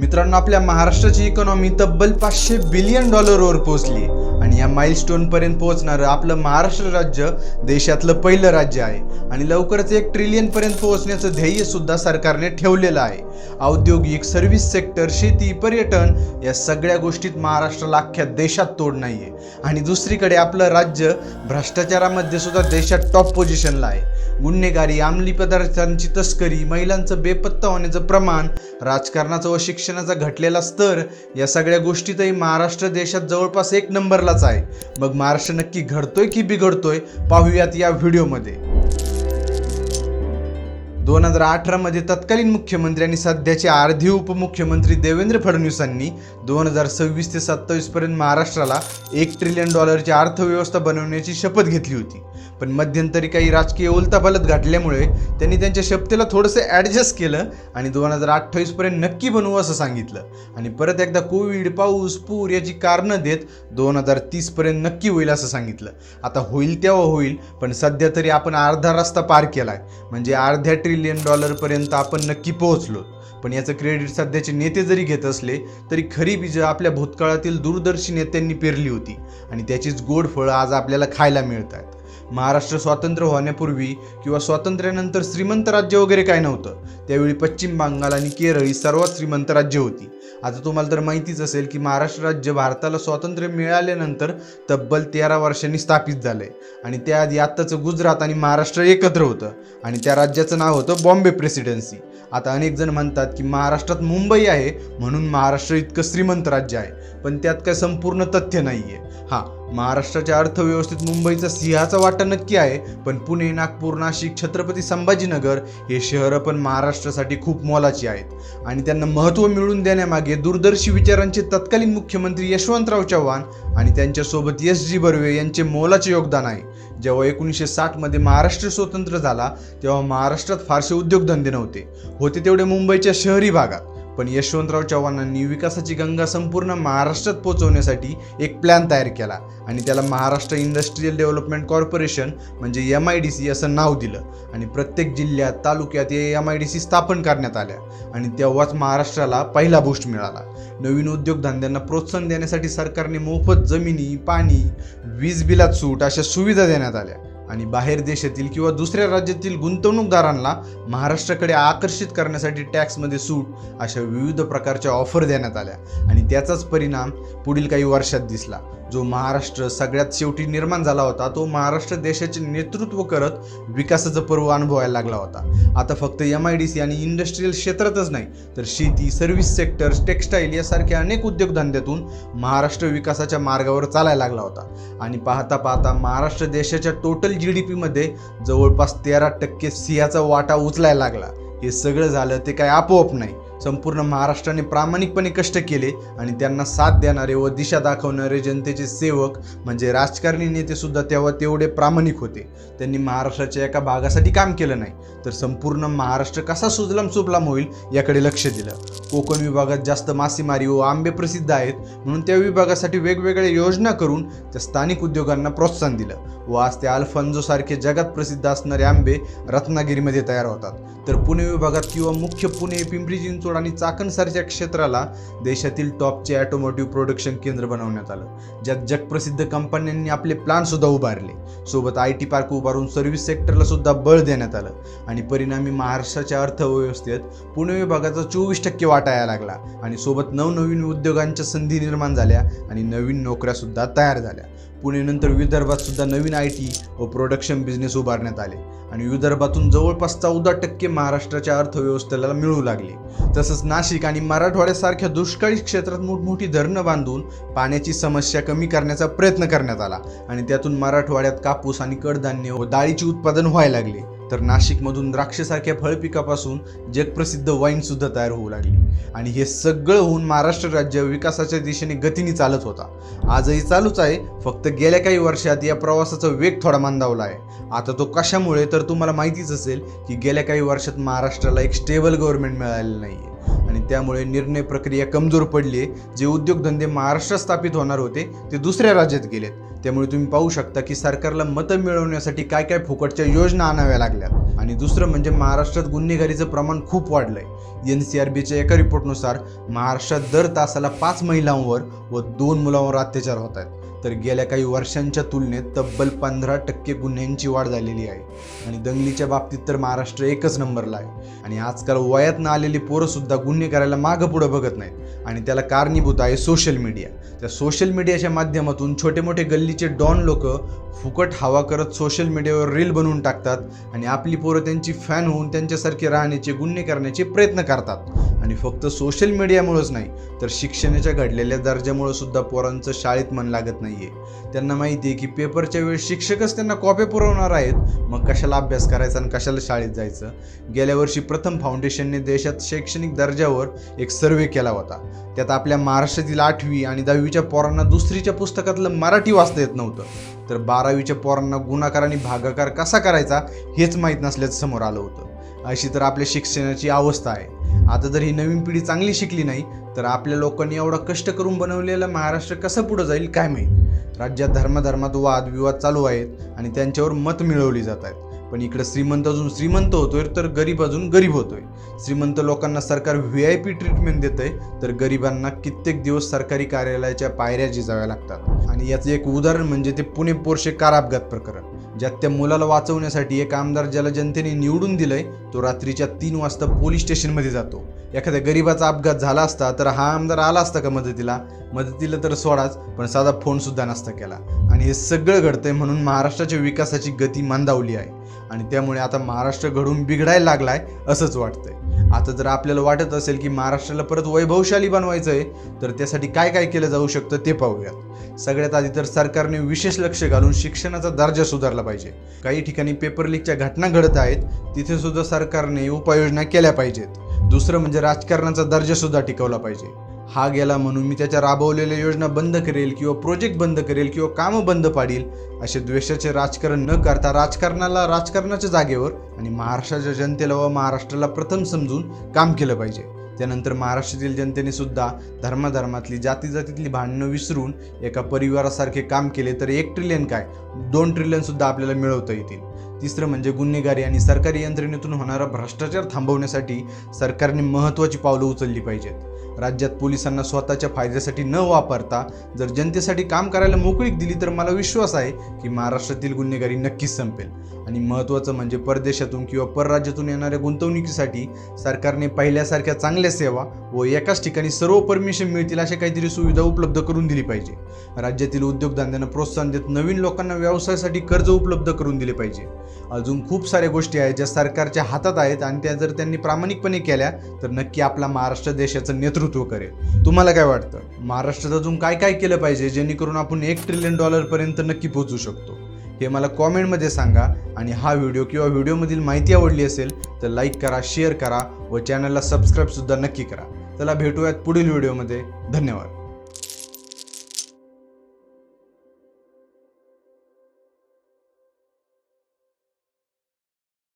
मित्रांनो आपल्या महाराष्ट्राची इकॉनॉमी तब्बल पाचशे बिलियन डॉलरवर पोहोचली आणि या माइलस्टोन पर्यंत पोहोचणारं आपलं महाराष्ट्र राज्य देशातलं पहिलं राज्य आहे. आणि लवकरच एक ट्रिलियन पर्यंत पोहोचण्याचं ध्येय सुद्धा सरकारने ठेवलेलं आहे. औद्योगिक सर्व्हिस सेक्टर शेती पर्यटन या सगळ्या गोष्टीत महाराष्ट्राला अख्ख्या देशात तोड नाहीये. आणि दुसरीकडे आपलं राज्य भ्रष्टाचारामध्ये सुद्धा देशात टॉप पोझिशनला आहे. गुन्हेगारी अंमली पदार्थांची तस्करी महिलांचं बेपत्ता होण्याचं प्रमाण राजकारणाचं व शिक्षणाचा घटलेला स्तर या सगळ्या गोष्टीतही महाराष्ट्र देशात जवळपास एक नंबरलाच आहे. मग महाराष्ट्र नक्की घडतोय की बिघडतोय? पाहूयात या व्हिडिओमध्ये. दोन हजार अठरामध्ये तत्कालीन मुख्यमंत्री आणि सध्याचे अर्धे उपमुख्यमंत्री देवेंद्र फडणवीसांनी दोन हजार सव्वीस ते सत्तावीसपर्यंत महाराष्ट्राला एक ट्रिलियन डॉलरची अर्थव्यवस्था बनवण्याची शपथ घेतली होती. पण मध्यंतरी काही राजकीय उलतापालत घडल्यामुळे त्यांनी त्यांच्या शपथेला थोडंसं ॲडजस्ट केलं आणि दोन हजार अठ्ठावीसपर्यंत नक्की बनवू असं सांगितलं. आणि परत एकदा कोविड पाऊस पूर याची कारणं देत दोन हजार तीसपर्यंत नक्की होईल असं सांगितलं. आता होईल तेव्हा होईल पण सध्या तरी आपण अर्धा रस्ता पार केला आहे म्हणजे अर्ध्या ट्रिलियन डॉलरपर्यंत आपण नक्की पोहोचलो. पण याचं क्रेडिट सध्याचे नेते जरी घेत असले तरी खरी बीज आपल्या भूतकाळातील दूरदर्शी नेत्यांनी पेरली होती. आणि त्याचीच गोड फळं आज आपल्याला खायला मिळत आहेत महाराष्ट्र स्वातंत्र्य होण्यापूर्वी किंवा स्वातंत्र्यानंतर श्रीमंत राज्य वगैरे काय नव्हतं त्यावेळी पश्चिम बंगाल आणि केरळ ही सर्वात श्रीमंत राज्य होती. आता तुम्हाला तर माहितीच असेल की महाराष्ट्र राज्य भारताला स्वातंत्र्य मिळाल्यानंतर तब्बल तेरा वर्षांनी स्थापित झालंय. आणि त्याआधी आत्ताचं गुजरात आणि महाराष्ट्र एकत्र होतं आणि त्या राज्याचं नाव होतं बॉम्बे प्रेसिडेन्सी. आता अनेक जण म्हणतात की महाराष्ट्रात मुंबई आहे म्हणून महाराष्ट्र इतकं श्रीमंत राज्य आहे पण त्यात काय संपूर्ण तथ्य नाही आहे हा महाराष्ट्राच्या अर्थव्यवस्थेत मुंबईचा सिंहाचा वाटा नक्की आहे पण पुणे नागपूर नाशिक छत्रपती संभाजीनगर हे शहरं पण महाराष्ट्रासाठी खूप मोलाची आहेत. आणि त्यांना महत्त्व मिळवून देण्यामागे दूरदर्शी विचारांचे तत्कालीन मुख्यमंत्री यशवंतराव चव्हाण आणि त्यांच्यासोबत एस जी बर्वे यांचे मोलाचे योगदान आहे. जेव्हा एकोणीसशे साठमध्ये महाराष्ट्र स्वतंत्र झाला तेव्हा महाराष्ट्रात फारसे उद्योगधंदे नव्हते. होते तेवढे मुंबईच्या शहरी भागात. पण यशवंतराव चव्हाणांनी विकासाची गंगा संपूर्ण महाराष्ट्रात पोहोचवण्यासाठी एक प्लॅन तयार केला. आणि त्याला महाराष्ट्र इंडस्ट्रीयल डेव्हलपमेंट कॉर्पोरेशन म्हणजे एम आय डी सी असं नाव दिलं. आणि प्रत्येक जिल्ह्यात तालुक्यात हे एम आय डी सी स्थापन करण्यात आल्या. आणि तेव्हाच महाराष्ट्राला पहिला बूस्ट मिळाला. नवीन उद्योगधंद्यांना प्रोत्साहन देण्यासाठी सरकारने मोफत जमिनी पाणी वीज बिलात सूट अशा सुविधा देण्यात आल्या. आणि बाहेर देशातील किंवा दुसऱ्या राज्यातील गुंतवणूकदारांना महाराष्ट्राकडे आकर्षित करण्यासाठी टॅक्समध्ये सूट अशा विविध प्रकारच्या ऑफर देण्यात आल्या. आणि त्याचाच परिणाम पुढील काही वर्षात दिसला. जो महाराष्ट्र सगळ्यात शेवटी निर्माण झाला होता तो महाराष्ट्र देशाचे नेतृत्व करत विकासाचं पर्व अनुभवायला लागला होता. आता फक्त एम आय डी सी आणि इंडस्ट्रीयल क्षेत्रातच नाही तर शेती सर्व्हिस सेक्टर टेक्स्टाईल यासारख्या अनेक उद्योगधंद्यातून महाराष्ट्र विकासाच्या मार्गावर चालायला लागला होता. आणि पाहता पाहता महाराष्ट्र देशाच्या टोटल जी डी पीमध्ये जवळपास तेरा टक्के सिंहाचा वाटा उचलायला लागला. हे सगळं झालं ते काय आपोआप नाही. संपूर्ण महाराष्ट्राने प्रामाणिकपणे कष्ट केले आणि त्यांना साथ देणारे व दिशा दाखवणारे जनतेचे सेवक म्हणजे राजकारणी नेते सुद्धा तेव्हा तेवढे प्रामाणिक होते. त्यांनी महाराष्ट्राच्या एका भागासाठी काम केलं नाही. तर संपूर्ण महाराष्ट्र कसा सुजलाम सुपलाम होईल याकडे लक्ष दिलं. कोकण विभागात जास्त मासेमारी व आंबे प्रसिद्ध आहेत म्हणून त्या विभागासाठी वेगवेगळ्या योजना करून त्या स्थानिक उद्योगांना प्रोत्साहन दिलं व आज त्या अल्फांजोसारखे सारखे जगात प्रसिद्ध असणारे आंबे रत्नागिरीमध्ये तयार होतात. तर पुणे विभागात किंवा मुख्य पुणे पिंपरी चिंचवड आणि चाकणसारख्या क्षेत्राला देशातील टॉपचे ॲटोमोटिव्ह प्रोडक्शन केंद्र बनवण्यात आलं ज्यात जगप्रसिद्ध कंपन्यांनी आपले प्लांटसुद्धा उभारले. सोबत आय टी पार्क उभारून सर्व्हिस सेक्टरला सुद्धा बळ देण्यात आलं आणि परिणामी महाराष्ट्राच्या अर्थव्यवस्थेत पुणे विभागाचा चोवीस टक्के वाटा यायला लागला आणि सोबत नवनवीन उद्योगांच्या संधी निर्माण झाल्या आणि नवीन नोकऱ्या सुद्धा तयार झाल्या. पुणेनंतर विदर्भात सुद्धा नवीन आय टी व प्रोडक्शन बिझनेस उभारण्यात आले आणि विदर्भातून जवळपास चौदा टक्के महाराष्ट्राच्या अर्थव्यवस्थेला मिळू लागले. तसंच नाशिक आणि मराठवाड्यासारख्या दुष्काळी क्षेत्रात मोठमोठी धरणं बांधून पाण्याची समस्या कमी करण्याचा प्रयत्न करण्यात आला आणि त्यातून मराठवाड्यात कापूस आणि कडधान्य व डाळीचे उत्पादन व्हायला लागले. तर नाशिकमधून द्राक्षसारख्या फळपिकापासून जगप्रसिद्ध वाईन सुद्धा तयार होऊ लागली. आणि हे सगळं होऊन महाराष्ट्र राज्य विकासाच्या दिशेने गतीने चालत होता. आजही चालूच आहे फक्त गेल्या काही वर्षात या प्रवासाचा वेग थोडा मंदावला आहे. आता तो कशामुळे तर तुम्हाला माहितीच असेल की गेल्या काही वर्षात महाराष्ट्राला एक स्टेबल गव्हर्नमेंट मिळालेलं नाही आहे आणि त्यामुळे निर्णय प्रक्रिया कमजोर पडली आहे. जे उद्योगधंदे महाराष्ट्रात स्थापित होणार होते ते दुसऱ्या राज्यात गेलेत. त्यामुळे तुम्ही पाहू शकता की सरकारला मतं मिळवण्यासाठी काय काय फुकटच्या योजना आणाव्या लागल्यात. आणि दुसरं म्हणजे महाराष्ट्रात गुन्हेगारीचं प्रमाण खूप वाढलंय. एन सी आर बीच्या एका रिपोर्टनुसार महाराष्ट्रात दर तासाला पाच महिलांवर व दोन मुलांवर अत्याचार होत आहेत. तर गेल्या काही वर्षांच्या तुलनेत तब्बल पंधरा टक्के गुन्ह्यांची वाढ झालेली आहे. आणि दंगलीच्या बाबतीत तर महाराष्ट्र एकच नंबरला आहे. आणि आजकाल वयात न आलेली पोरंसुद्धा गुन्हे करायला मागं पुढं बघत नाहीत. आणि त्याला कारणीभूत आहे सोशल मीडिया त्या सोशल मीडियाच्या माध्यमातून छोटे मोठे गल्लीचे डॉन लोक फुकट हवा करत सोशल मीडियावर रील बनवून टाकतात आणि आपली पोरं त्यांची फॅन होऊन त्यांच्यासारखे राहण्याचे गुन्हे करण्याचे प्रयत्न करतात. आणि फक्त सोशल मीडियामुळेच नाही तर शिक्षणाच्या घडलेल्या दर्जामुळे सुद्धा पोरांचं शाळेत मन लागत नाही. आहे त्यांना माहिती आहे की पेपरच्या वेळेस शिक्षकच त्यांना कॉप्या पुरवणार आहेत. मग कशाला अभ्यास करायचा आणि कशाला शाळेत जायचं? गेल्या वर्षी प्रथम फाउंडेशनने देशात शैक्षणिक दर्जावर एक सर्वे केला होता. त्यात आपल्या महाराष्ट्रातील आठवी आणि दहावीच्या पोरांना दुसरीच्या पुस्तकातलं मराठी वाचता येत नव्हतं. तर बारावीच्या पोरांना गुणाकार आणि भागाकार कसा करायचा हेच माहीत नसल्याचं समोर आलं होतं. अशी तर आपल्या शिक्षणाची अवस्था आहे. आता जर ही नवीन पिढी चांगली शिकली नाही तर आपल्या लोकांनी एवढा कष्ट करून बनवलेलं महाराष्ट्र कसं पुढं जाईल काय माहीत? राज्यात धर्माधर्मात वाद विवाद चालू आहेत आणि त्यांच्यावर मत मिळवली जात आहेत. पण इकडं श्रीमंत अजून श्रीमंत होतोय तर गरीब अजून गरीब होतोय. श्रीमंत लोकांना सरकार व्ही आय पी ट्रीटमेंट देतंय तर गरिबांना कित्येक दिवस सरकारी कार्यालयाच्या पायऱ्या जिजाव्या लागतात. आणि याचं एक उदाहरण म्हणजे ते पुणे पोरशे कार अपघात प्रकरण. ज्यात त्या मुलाला वाचवण्यासाठी एक आमदार ज्याला जनतेने निवडून दिलंय तो रात्रीच्या तीन वाजता पोलीस स्टेशनमध्ये जातो. एखाद्या गरीबाचा अपघात झाला असता तर हा आमदार आला असता का मदतीला? मदतीला तर सोडाच पण साधा फोनसुद्धा नसता केला. आणि हे सगळं घडतंय म्हणून महाराष्ट्राच्या विकासाची गती मंदावली आहे. आणि त्यामुळे आता महाराष्ट्र घडून बिघडायला लागलाय असंच वाटतंय. आता जर आपल्याला वाटत असेल की महाराष्ट्राला परत वैभवशाली बनवायचं आहे तर त्यासाठी काय काय केलं जाऊ शकतं ते पाहूयात. सगळ्यात आधी तर सरकारने विशेष लक्ष घालून शिक्षणाचा दर्जा सुधारला पाहिजे. काही ठिकाणी पेपर लीकच्या घटना घडत आहेत तिथे सुद्धा सरकारने उपाययोजना केल्या पाहिजेत. दुसरं म्हणजे राजकारणाचा दर्जा सुद्धा टिकवला पाहिजे. हा गेला म्हणून मी त्याच्या राबवलेल्या योजना बंद करेल किंवा प्रोजेक्ट बंद करेल किंवा कामं बंद पाडील असे द्वेषाचे राजकारण न करता राजकारणाला राजकारणाच्या जागेवर आणि महाराष्ट्राच्या जनतेला व महाराष्ट्राला प्रथम समजून काम केलं पाहिजे. त्यानंतर महाराष्ट्रातील जनतेने सुद्धा धर्माधर्मातली जाती जातीतली भांडणं विसरून एका परिवारासारखे काम केले तर एक ट्रिलियन काय? दोन ट्रिलियन सुद्धा आपल्याला मिळवता येतील. तिसरं म्हणजे गुन्हेगारी आणि सरकारी यंत्रणेतून होणारा भ्रष्टाचार थांबवण्यासाठी सरकारने महत्त्वाची पावलं उचलली पाहिजेत. राज्यात पोलिसांना स्वतःच्या फायद्यासाठी न वापरता जर जनतेसाठी काम करायला मोकळीक दिली तर मला विश्वास आहे की महाराष्ट्रातील गुन्हेगारी नक्कीच संपेल. आणि महत्त्वाचं म्हणजे परदेशातून किंवा परराज्यातून येणाऱ्या गुंतवणुकीसाठी सरकारने पहिल्यासारख्या चांगल्या सेवा व एकाच ठिकाणी सर्व परमिशन मिळतील अशा काहीतरी सुविधा उपलब्ध करून दिली पाहिजे. राज्यातील उद्योगधंद्यांना प्रोत्साहन देत नवीन लोकांना व्यवसायासाठी कर्ज उपलब्ध करून दिले पाहिजे. अजून खूप साऱ्या गोष्टी आहेत ज्या सरकारच्या हातात आहेत आणि त्या जर त्यांनी प्रामाणिकपणे केल्या तर नक्की आपला महाराष्ट्र देशाचं नेतृत्व करेल. तुम्हाला काय वाटतं? महाराष्ट्रात अजून काय काय केलं पाहिजे जेणेकरून आपण एक ट्रिलियन डॉलरपर्यंत नक्की पोहोचू शकतो? हे मला कॉमेंटमध्ये सांगा आणि हा व्हिडिओ किंवा व्हिडिओमधील माहिती आवडली असेल तर लाईक करा शेअर करा व चॅनलला सबस्क्राईबसुद्धा नक्की करा. चला भेटूयात पुढील व्हिडिओमध्ये. धन्यवाद.